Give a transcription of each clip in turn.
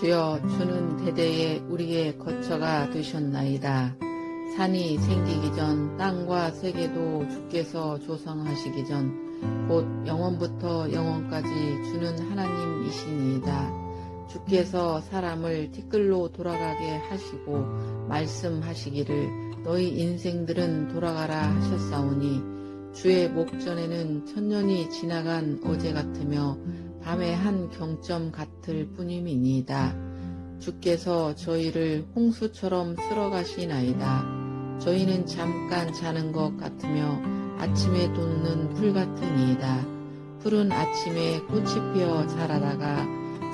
주여 주는 대대에 우리의 거처가 되셨나이다. 산이 생기기 전 땅과 세계도 주께서 조성하시기 전 곧 영원부터 영원까지 주는 하나님이시니이다. 주께서 사람을 티끌로 돌아가게 하시고 말씀하시기를 너희 인생들은 돌아가라 하셨사오니 주의 목전에는 천년이 지나간 어제 같으며 밤의 한 경점 같을 뿐임이니이다. 주께서 저희를 홍수처럼 쓸어가시나이다. 저희는 잠깐 자는 것 같으며 아침에 돋는 풀 같으니이다. 푸른 아침에 꽃이 피어 자라다가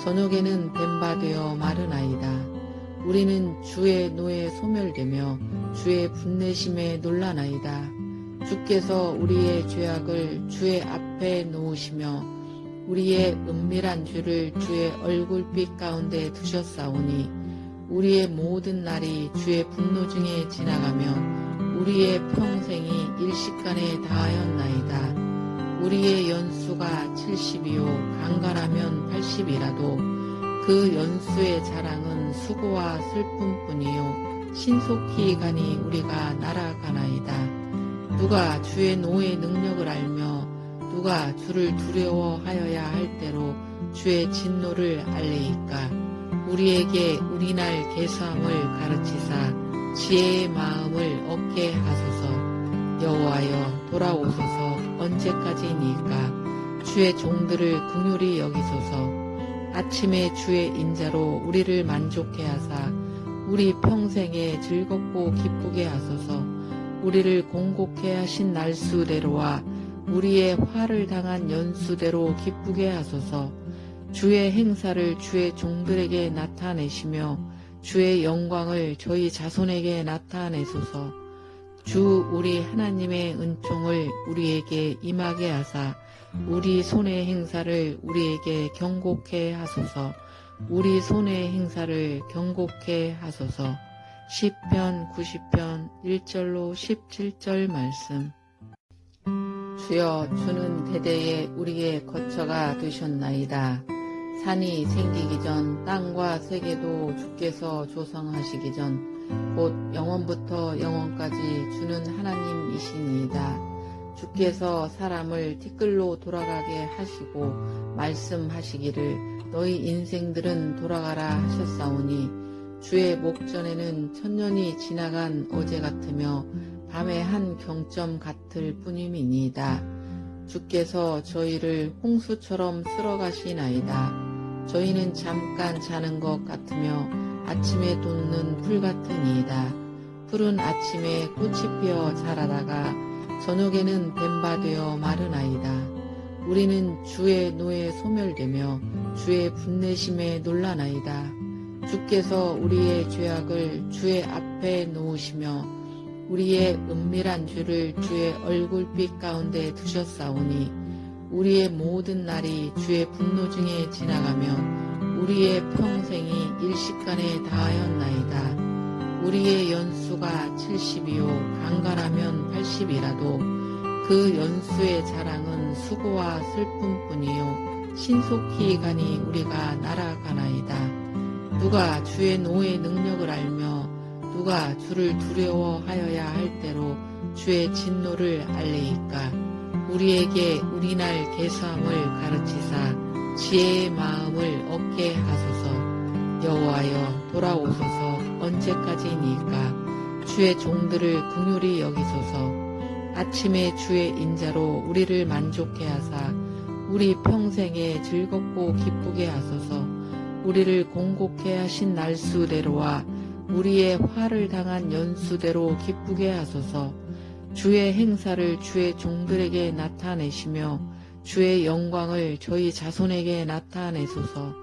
저녁에는 뱀바 되어 마르나이다. 우리는 주의 노에 소멸되며 주의 분내심에 놀라나이다. 주께서 우리의 죄악을 주의 앞에 놓으시며 우리의 은밀한 죄를 주의 얼굴빛 가운데 두셨사오니 우리의 모든 날이 주의 분노 중에 지나가며 우리의 평생이 일시간에 다하였나이다. 우리의 연수가 70이요 강간하면 80이라도 그 연수의 자랑은 수고와 슬픔뿐이요 신속히 가니 우리가 날아가나이다. 누가 주의 노의 능력을 알며 누가 주를 두려워하여야 할 때로 주의 진노를 알레이까? 우리에게 우리날 계수함을 가르치사 지혜의 마음을 얻게 하소서. 여호와여 돌아오소서. 언제까지니까? 주의 종들을 긍휼히 여기소서. 아침에 주의 인자로 우리를 만족해 하사 우리 평생에 즐겁고 기쁘게 하소서. 우리를 공곡해 하신 날수대로와 우리의 화를 당한 연수대로 기쁘게 하소서. 주의 행사를 주의 종들에게 나타내시며 주의 영광을 저희 자손에게 나타내소서. 주 우리 하나님의 은총을 우리에게 임하게 하사 우리 손의 행사를 우리에게 경고케 하소서. 우리 손의 행사를 경고케 하소서. 시편 90편 1절로 17절 말씀 주여 주는 대대에 우리의 거처가 되셨나이다. 산이 생기기 전 땅과 세계도 주께서 조성하시기 전 곧 영원부터 영원까지 주는 하나님이시니이다. 주께서 사람을 티끌로 돌아가게 하시고 말씀하시기를 너희 인생들은 돌아가라 하셨사오니 주의 목전에는 천년이 지나간 어제 같으며 밤의 한 경점 같을 뿐임이니이다. 주께서 저희를 홍수처럼 쓸어가시나이다. 저희는 잠깐 자는 것 같으며 아침에 돋는 풀 같으니이다. 푸른 아침에 꽃이 피어 자라다가 저녁에는 뱀바 되어 마르나이다. 우리는 주의 노에 소멸되며 주의 분내심에 놀라나이다. 주께서 우리의 죄악을 주의 앞에 놓으시며 우리의 은밀한 죄를 주의 얼굴빛 가운데 두셨사오니 우리의 모든 날이 주의 분노 중에 지나가며 우리의 평생이 일시간에 다하였나이다. 우리의 연수가 70이요 강간하면 80이라도 그 연수의 자랑은 수고와 슬픔뿐이요 신속히 가니 우리가 날아가나이다. 누가 주의 노의 능력을 알며 누가 주를 두려워하여야 할 때로 주의 진노를 알레이까. 우리에게 우리날 계수함을 가르치사 지혜의 마음을 얻게 하소서. 여호와여 돌아오소서. 언제까지니까? 주의 종들을 긍휼히 여기소서. 아침에 주의 인자로 우리를 만족해 하사 우리 평생에 즐겁고 기쁘게 하소서. 우리를 공곡해 하신 날수대로와 우리의 화를 당한 연수대로 기쁘게 하소서. 주의 행사를 주의 종들에게 나타내시며 주의 영광을 저희 자손에게 나타내소서.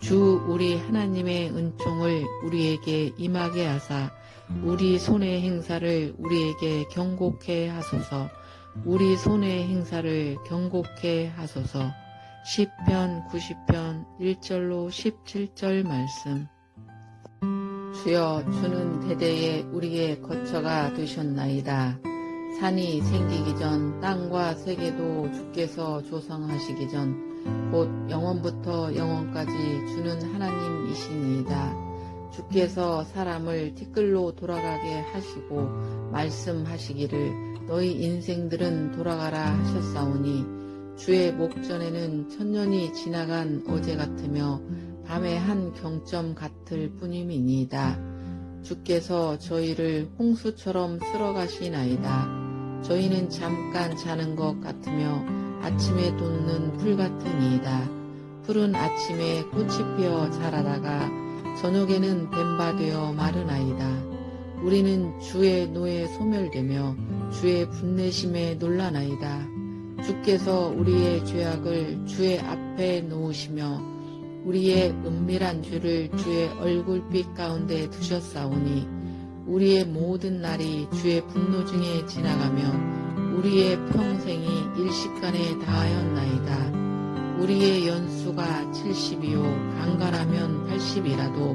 주 우리 하나님의 은총을 우리에게 임하게 하사 우리 손의 행사를 우리에게 경고케 하소서. 우리 손의 행사를 경고케 하소서. 시편 90편 1절로 17절 말씀 주여 주는 대대에 우리의 거처가 되셨나이다. 산이 생기기 전 땅과 세계도 주께서 조성하시기 전 곧 영원부터 영원까지 주는 하나님이시니이다. 주께서 사람을 티끌로 돌아가게 하시고 말씀하시기를 너희 인생들은 돌아가라 하셨사오니 주의 목전에는 천년이 지나간 어제 같으며 밤의 한 경점 같을 뿐임이니이다. 주께서 저희를 홍수처럼 쓸어 가시나이다. 저희는 잠깐 자는 것 같으며 아침에 돋는 풀 같으니이다. 푸른 아침에 꽃이 피어 자라다가 저녁에는 뱀바 되어 마르나이다. 우리는 주의 노에 소멸되며 주의 분내심에 놀라나이다. 주께서 우리의 죄악을 주의 앞에 놓으시며 우리의 은밀한 죄를 주의 얼굴빛 가운데 두셨사오니 우리의 모든 날이 주의 분노 중에 지나가며 우리의 평생이 일식간에 다하였나이다. 우리의 연수가 70이요 강가라면 80이라도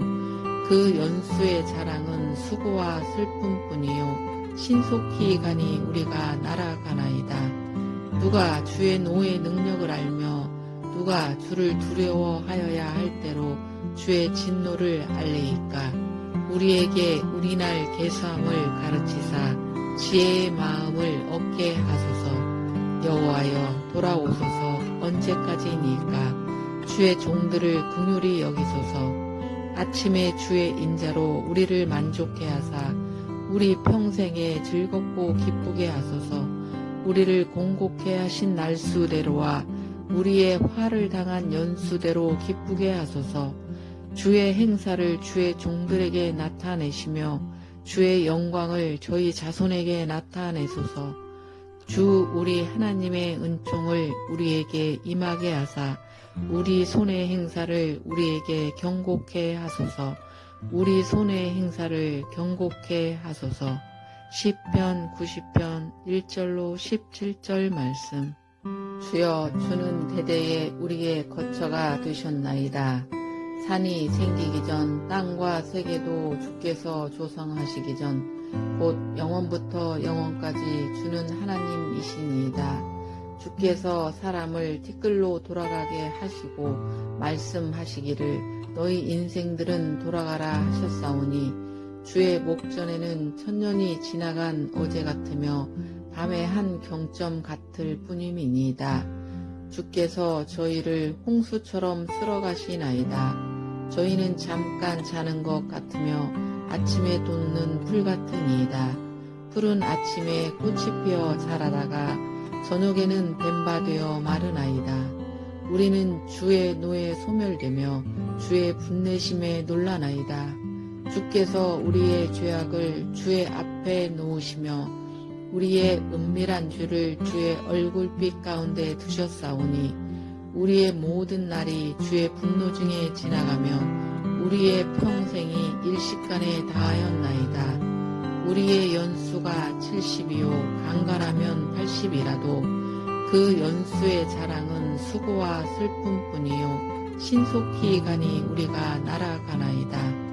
그 연수의 자랑은 수고와 슬픔뿐이요 신속히 가니 우리가 날아가나이다. 누가 주의 노의 능력을 알며 누가 주를 두려워하여야 할 때로 주의 진노를 알레이까? 우리에게 우리날 계수함을 가르치사 지혜의 마음을 얻게 하소서. 여호와여 돌아오소서. 언제까지니까? 주의 종들을 긍휼히 여기소서. 아침에 주의 인자로 우리를 만족해 하사 우리 평생에 즐겁고 기쁘게 하소서. 우리를 공곡해 하신 날수대로와 우리의 화를 당한 연수대로 기쁘게 하소서. 주의 행사를 주의 종들에게 나타내시며 주의 영광을 저희 자손에게 나타내소서. 주 우리 하나님의 은총을 우리에게 임하게 하사 우리 손의 행사를 우리에게 경고케 하소서. 우리 손의 행사를 경고케 하소서. 시편 90편 1절로 17절 말씀 주여 주는 대대에 우리의 거처가 되셨나이다. 산이 생기기 전 땅과 세계도 주께서 조성하시기 전 곧 영원부터 영원까지 주는 하나님이시니이다. 주께서 사람을 티끌로 돌아가게 하시고 말씀하시기를 너희 인생들은 돌아가라 하셨사오니 주의 목전에는 천년이 지나간 어제 같으며 밤의 한 경점 같을 뿐임이니이다. 주께서 저희를 홍수처럼 쓸어가시나이다. 저희는 잠깐 자는 것 같으며 아침에 돋는 풀 같으니이다. 푸른 아침에 꽃이 피어 자라다가 저녁에는 뱀바 되어 마르나이다. 우리는 주의 노에 소멸되며 주의 분내심에 놀라나이다. 주께서 우리의 죄악을 주의 앞에 놓으시며 우리의 은밀한 죄를 주의 얼굴빛 가운데 두셨사오니 우리의 모든 날이 주의 분노 중에 지나가며 우리의 평생이 일식간에 다하였나이다. 우리의 연수가 70이요 강가라면 80이라도 그 연수의 자랑은 수고와 슬픔뿐이요 신속히 가니 우리가 날아가나이다.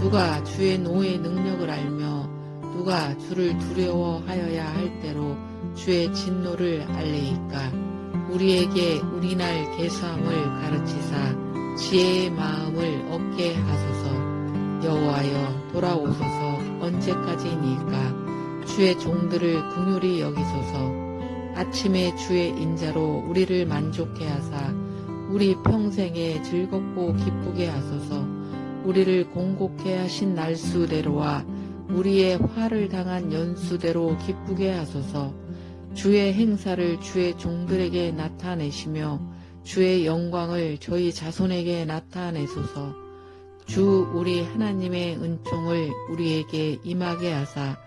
누가 주의 노의 능력을 알며 누가 주를 두려워하여야 할 때로 주의 진노를 알레이까? 우리에게 우리날 계수함을 가르치사 지혜의 마음을 얻게 하소서. 여호와여 돌아오소서. 언제까지니까? 주의 종들을 긍휼히 여기소서. 아침에 주의 인자로 우리를 만족해 하사 우리 평생에 즐겁고 기쁘게 하소서. 우리를 공곡해 하신 날수대로와 우리의 화를 당한 연수대로 기쁘게 하소서. 주의 행사를 주의 종들에게 나타내시며 주의 영광을 저희 자손에게 나타내소서. 주 우리 하나님의 은총을 우리에게 임하게 하사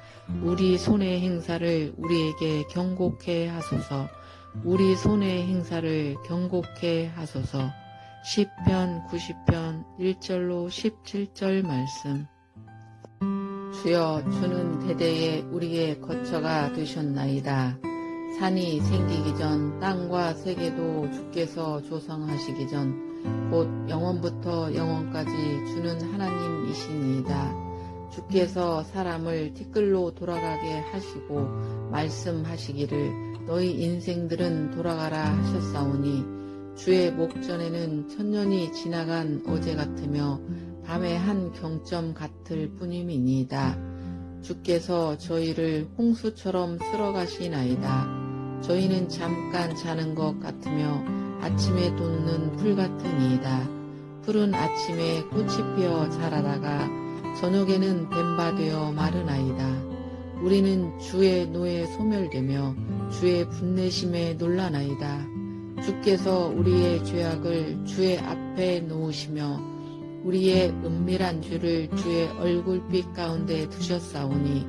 우리 손의 행사를 우리에게 경고케 하소서. 우리 손의 행사를 경고케 하소서. 시편 90편 1절로 17절 말씀 주여 주는 대대에 우리의 거처가 되셨나이다. 산이 생기기 전 땅과 세계도 주께서 조성하시기 전 곧 영원부터 영원까지 주는 하나님이시니이다. 주께서 사람을 티끌로 돌아가게 하시고 말씀하시기를 너희 인생들은 돌아가라 하셨사오니 주의 목전에는 천년이 지나간 어제 같으며 밤의 한 경점 같을 뿐임이니이다. 주께서 저희를 홍수처럼 쓸어 가시나이다. 저희는 잠깐 자는 것 같으며 아침에 돋는 풀 같으니이다. 푸른 아침에 꽃이 피어 자라다가 저녁에는 뱀바 되어 마르나이다. 우리는 주의 노에 소멸되며 주의 분내심에 놀라나이다. 주께서 우리의 죄악을 주의 앞에 놓으시며 우리의 은밀한 죄를 주의 얼굴빛 가운데 두셨사오니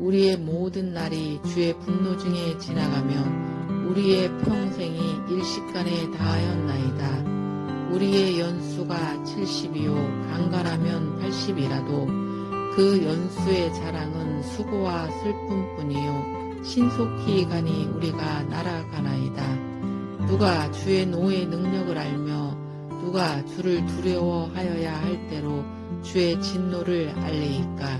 우리의 모든 날이 주의 분노 중에 지나가며 우리의 평생이 일시간에 다하였나이다. 우리의 연수가 70이요 강간하면 80이라도 그 연수의 자랑은 수고와 슬픔뿐이요 신속히 가니 우리가 날아가나이다. 누가 주의 노의 능력을 알며 누가 주를 두려워하여야 할 때로 주의 진노를 알리이까?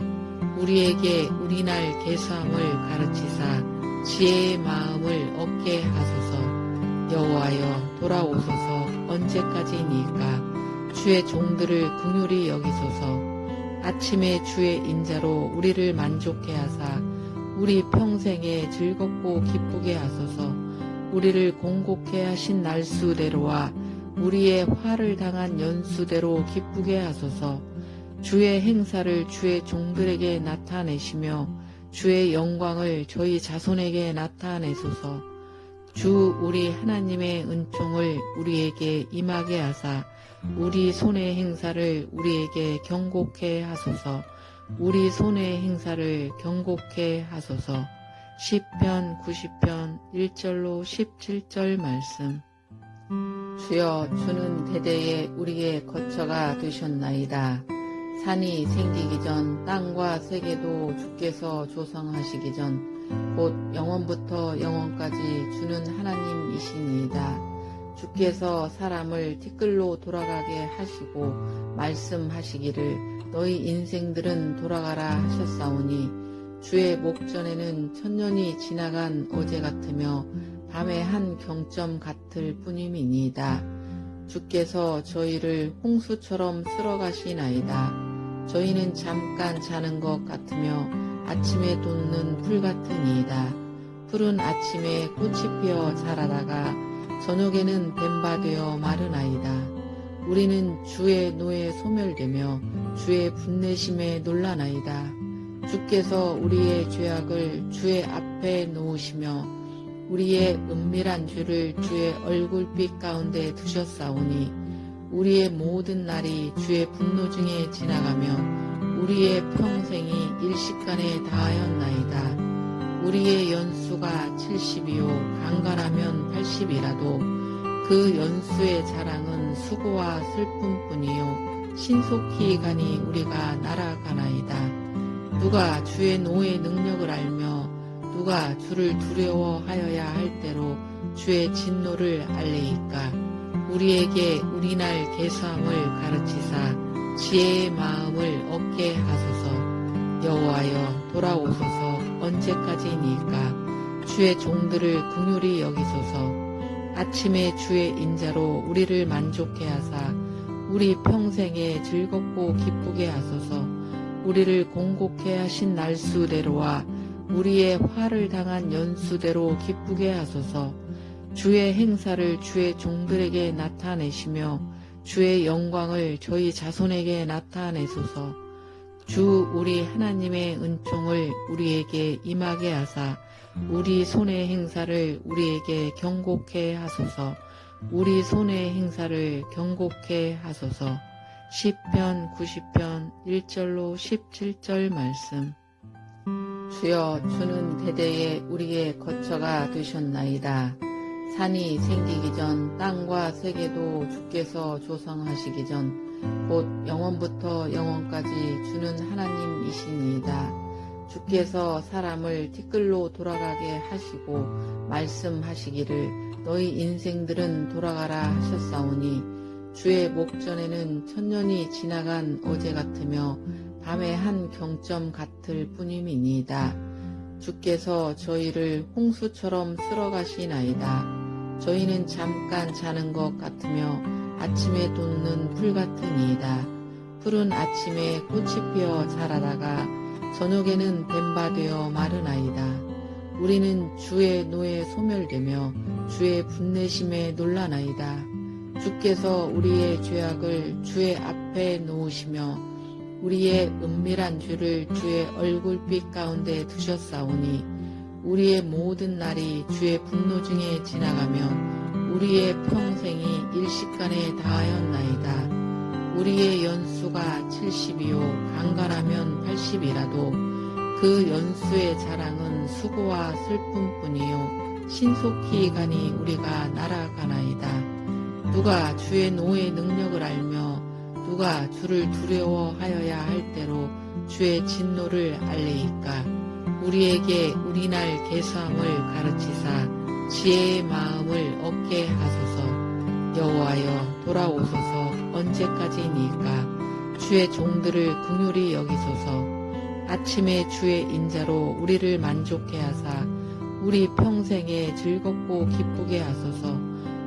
우리에게 우리날 계수함을 가르치사 지혜의 마음을 얻게 하소서. 여호와여 돌아오소서. 언제까지니까? 주의 종들을 긍휼히 여기소서. 아침에 주의 인자로 우리를 만족해 하사 우리 평생에 즐겁고 기쁘게 하소서. 우리를 공곡해 하신 날수대로와 우리의 화를 당한 연수대로 기쁘게 하소서. 주의 행사를 주의 종들에게 나타내시며 주의 영광을 저희 자손에게 나타내소서. 주 우리 하나님의 은총을 우리에게 임하게 하사 우리 손의 행사를 우리에게 경고케 하소서. 우리 손의 행사를 경고케 하소서. 시편 90편 1절로 17절 말씀 주여 주는 대대에 우리의 거처가 되셨나이다. 산이 생기기 전 땅과 세계도 주께서 조성하시기 전 곧 영원부터 영원까지 주는 하나님이시니이다. 주께서 사람을 티끌로 돌아가게 하시고 말씀하시기를 너희 인생들은 돌아가라 하셨사오니 주의 목전에는 천년이 지나간 어제 같으며 밤의 한 경점 같을 뿐임이니이다. 주께서 저희를 홍수처럼 쓸어가시나이다. 저희는 잠깐 자는 것 같으며 아침에 돋는 풀 같으니이다. 푸른 아침에 꽃이 피어 자라다가 저녁에는 뱀바 되어 마르나이다. 우리는 주의 노에 소멸되며 주의 분내심에 놀라나이다. 주께서 우리의 죄악을 주의 앞에 놓으시며 우리의 은밀한 죄를 주의 얼굴빛 가운데 두셨사오니 우리의 모든 날이 주의 분노 중에 지나가며 우리의 평생이 일시간에 다하였나이다. 우리의 연수가 70이요 강간하면 80이라도 그 연수의 자랑은 수고와 슬픔뿐이요 신속히 가니 우리가 날아가나이다. 누가 주의 노의 능력을 알며 누가 주를 두려워하여야 할 때로 주의 진노를 알리이까? 우리에게 우리날 계수함을 가르치사 지혜의 마음을 얻게 하소서. 여호와여 돌아오소서. 언제까지니까? 주의 종들을 긍휼히 여기소서. 아침에 주의 인자로 우리를 만족해 하사 우리 평생에 즐겁고 기쁘게 하소서. 우리를 공곡해 하신 날수대로와 우리의 화를 당한 연수대로 기쁘게 하소서. 주의 행사를 주의 종들에게 나타내시며 주의 영광을 저희 자손에게 나타내소서. 주 우리 하나님의 은총을 우리에게 임하게 하사 우리 손의 행사를 우리에게 경고케 하소서. 우리 손의 행사를 경고케 하소서. 시편 90편 1절로 17절 말씀 주여 주는 대대에 우리의 거처가 되셨나이다. 산이 생기기 전 땅과 세계도 주께서 조성하시기 전 곧 영원부터 영원까지 주는 하나님이시니이다. 주께서 사람을 티끌로 돌아가게 하시고 말씀하시기를 너희 인생들은 돌아가라 하셨사오니 주의 목전에는 천년이 지나간 어제 같으며 밤의 한 경점 같을 뿐임이니이다. 주께서 저희를 홍수처럼 쓸어가시나이다. 저희는 잠깐 자는 것 같으며 아침에 돋는 풀 같으니이다. 푸른 아침에 꽃이 피어 자라다가 저녁에는 뱀바 되어 마르나이다. 우리는 주의 노에 소멸되며 주의 분내심에 놀라나이다. 주께서 우리의 죄악을 주의 앞에 놓으시며 우리의 은밀한 죄를 주의 얼굴빛 가운데 두셨사오니 우리의 모든 날이 주의 분노 중에 지나가며 우리의 평생이 일시간에 다하였나이다. 우리의 연수가 70이요 강간하면 80이라도 그 연수의 자랑은 수고와 슬픔뿐이요 신속히 가니 우리가 날아가나이다. 누가 주의 노의 능력을 알며 누가 주를 두려워하여야 할 때로 주의 진노를 알레이까 우리에게 우리날 계수함을 가르치사 지혜의 마음을 얻게 하소서. 여호와여 돌아오소서. 언제까지니까? 주의 종들을 긍휼히 여기소서. 아침에 주의 인자로 우리를 만족해 하사 우리 평생에 즐겁고 기쁘게 하소서.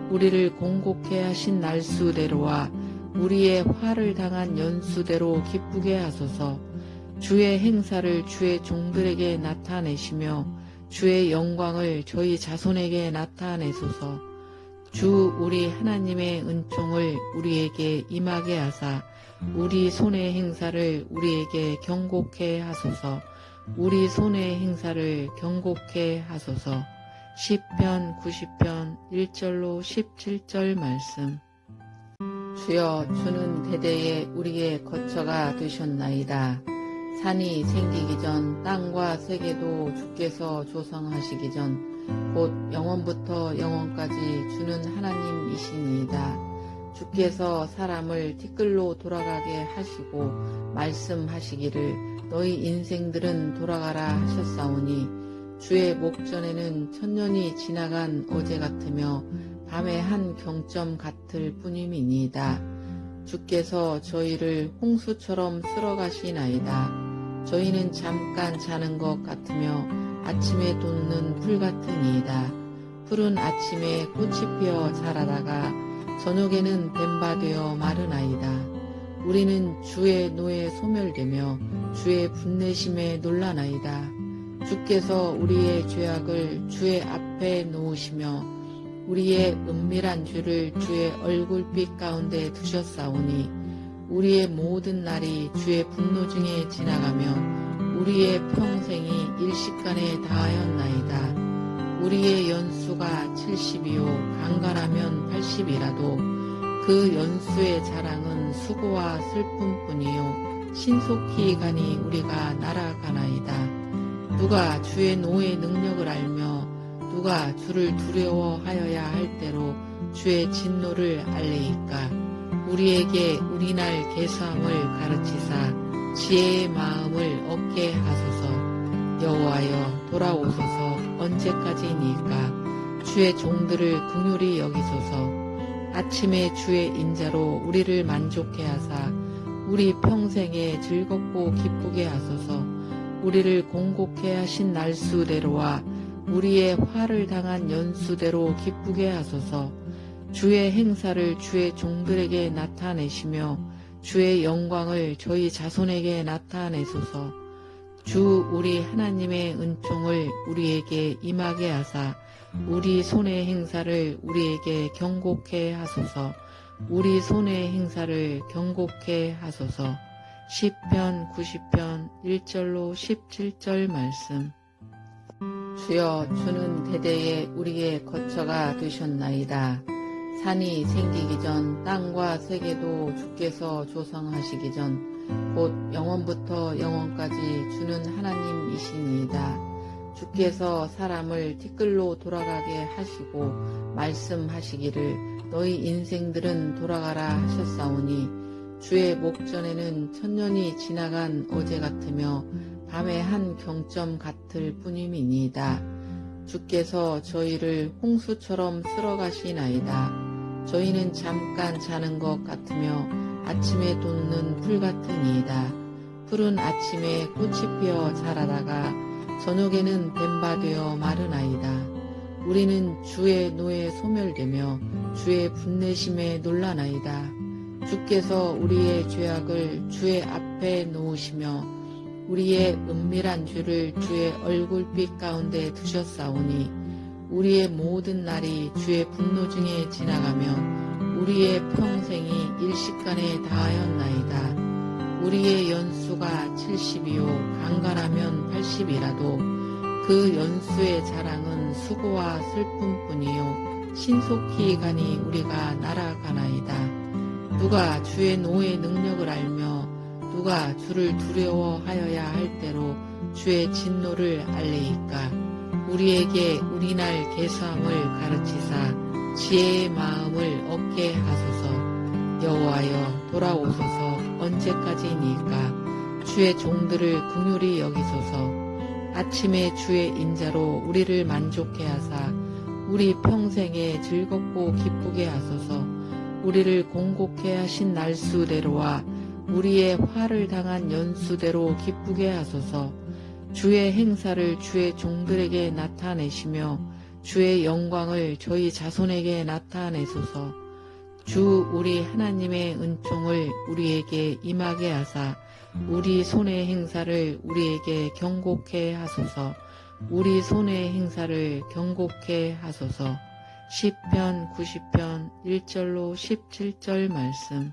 우리를 공곡해 하신 날수대로와 우리의 화를 당한 연수대로 기쁘게 하소서. 주의 행사를 주의 종들에게 나타내시며 주의 영광을 저희 자손에게 나타내소서. 주 우리 하나님의 은총을 우리에게 임하게 하사 우리 손의 행사를 우리에게 경고케 하소서. 우리 손의 행사를 경고케 하소서. 시편 90편 1절로 17절 말씀 주여 주는 대대에 우리의 거처가 되셨나이다. 산이 생기기 전 땅과 세계도 주께서 조성하시기 전 곧 영원부터 영원까지 주는 하나님이시니이다. 주께서 사람을 티끌로 돌아가게 하시고 말씀하시기를 너희 인생들은 돌아가라 하셨사오니 주의 목전에는 천년이 지나간 어제 같으며 밤의 한 경점 같을 뿐임이니이다. 주께서 저희를 홍수처럼 쓸어 가시나이다. 저희는 잠깐 자는 것 같으며 아침에 돋는 풀 같으니이다. 푸른 아침에 꽃이 피어 자라다가 저녁에는 뱀바 되어 마르나이다. 우리는 주의 노에 소멸되며 주의 분내심에 놀라나이다. 주께서 우리의 죄악을 주의 앞에 놓으시며 우리의 은밀한 죄를 주의 얼굴빛 가운데 두셨사오니 우리의 모든 날이 주의 분노 중에 지나가며 우리의 평생이 일시간에 다하였나이다. 우리의 연수가 70이요 강간하면 80이라도 그 연수의 자랑은 수고와 슬픔뿐이요 신속히 가니 우리가 날아가나이다. 누가 주의 노의 능력을 알며 누가 주를 두려워하여야 할 때로 주의 진노를 알레이까? 우리에게 우리날 계수함을 가르치사 지혜의 마음을 얻게 하소서. 여호와여 돌아오소서. 언제까지니까? 주의 종들을 긍휼히 여기소서. 아침에 주의 인자로 우리를 만족해 하사 우리 평생에 즐겁고 기쁘게 하소서. 우리를 공곡해 하신 날수대로와 우리의 화를 당한 연수대로 기쁘게 하소서. 주의 행사를 주의 종들에게 나타내시며 주의 영광을 저희 자손에게 나타내소서. 주 우리 하나님의 은총을 우리에게 임하게 하사 우리 손의 행사를 우리에게 경고케 하소서. 우리 손의 행사를 경고케 하소서. 시편 90편 1절로 17절 말씀 주여 주는 대대에 우리의 거처가 되셨나이다. 산이 생기기 전 땅과 세계도 주께서 조성하시기 전 곧 영원부터 영원까지 주는 하나님이시니이다. 주께서 사람을 티끌로 돌아가게 하시고 말씀하시기를 너희 인생들은 돌아가라 하셨사오니 주의 목전에는 천년이 지나간 어제 같으며 밤의 한 경점 같을 뿐임이니이다. 주께서 저희를 홍수처럼 쓸어 가시나이다. 저희는 잠깐 자는 것 같으며 아침에 돋는 풀 같으니이다. 푸른 아침에 꽃이 피어 자라다가 저녁에는 뱀바 되어 마르나이다. 우리는 주의 노에 소멸되며 주의 분내심에 놀라나이다. 주께서 우리의 죄악을 주의 앞에 놓으시며 우리의 은밀한 죄를 주의 얼굴빛 가운데 두셨사오니 우리의 모든 날이 주의 분노 중에 지나가며 우리의 평생이 일시간에 다하였나이다. 우리의 연수가 70이요 강간하면 80이라도 그 연수의 자랑은 수고와 슬픔뿐이요 신속히 가니 우리가 날아가나이다. 누가 주의 노의 능력을 알며 누가 주를 두려워하여야 할 때로 주의 진노를 알레이까? 우리에게 우리날 계수함을 가르치사 지혜의 마음을 얻게 하소서. 여호와여 돌아오소서. 언제까지니까? 주의 종들을 긍휼히 여기소서. 아침에 주의 인자로 우리를 만족해 하사 우리 평생에 즐겁고 기쁘게 하소서. 우리를 공곡해 하신 날수대로와 우리의 화를 당한 연수대로 기쁘게 하소서. 주의 행사를 주의 종들에게 나타내시며 주의 영광을 저희 자손에게 나타내소서. 주 우리 하나님의 은총을 우리에게 임하게 하사 우리 손의 행사를 우리에게 경고케 하소서. 우리 손의 행사를 경고케 하소서. 10편 90편 1절로 17절 말씀